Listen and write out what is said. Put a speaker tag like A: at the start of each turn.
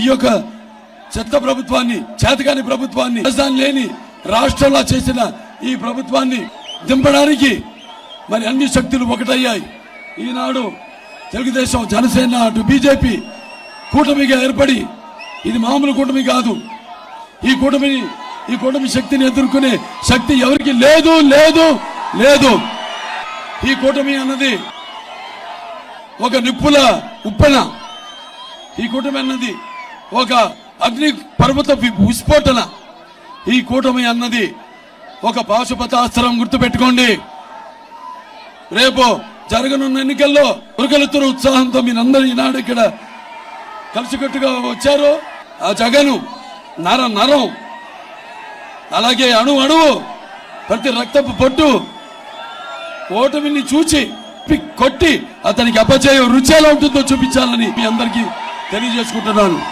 A: ఈ యొక్క చెత్త ప్రభుత్వాన్ని చేతకాని ప్రభుత్వాన్ని రాజధాని లేని రాష్ట్రంలో చేసిన ఈ ప్రభుత్వాన్ని దింపడానికి మరి అన్ని శక్తులు ఒకటయ్యాయి. ఈనాడు తెలుగుదేశం జనసేన అటు బీజేపీ కూటమిగా ఏర్పడి ఇది మామూలు కూటమి కాదు. ఈ కూటమిని ఈ కూటమి శక్తిని ఎదుర్కొనే శక్తి ఎవరికి లేదు లేదు లేదు. ఈ కూటమి అన్నది ఒక నిప్పుల ఉప్పెన. ఈ కూటమి అన్నది ఒక అగ్ని పర్వత వి- విస్ఫోటన. ఈ కూటమి అన్నది ఒక పాశుపతాస్త్రం గుర్తుపెట్టుకోండి. రేపు జరగనున్న ఎన్నికల్లో ఉరకలెత్తున ఉత్సాహంతో మీరందరూ ఈనాడు ఇక్కడ కలిసికట్టుగా వచ్చారు. ఆ జగను నర నరం. అలాగే అణు అణువు ప్రతి రక్తపు పొట్టు ఓటమిని చూచి కొట్టి అతనికి అపజయం రుచి ఎలా ఉంటుందో చూపించాలని మీ అందరికీ తెలియజేసుకుంటున్నాను.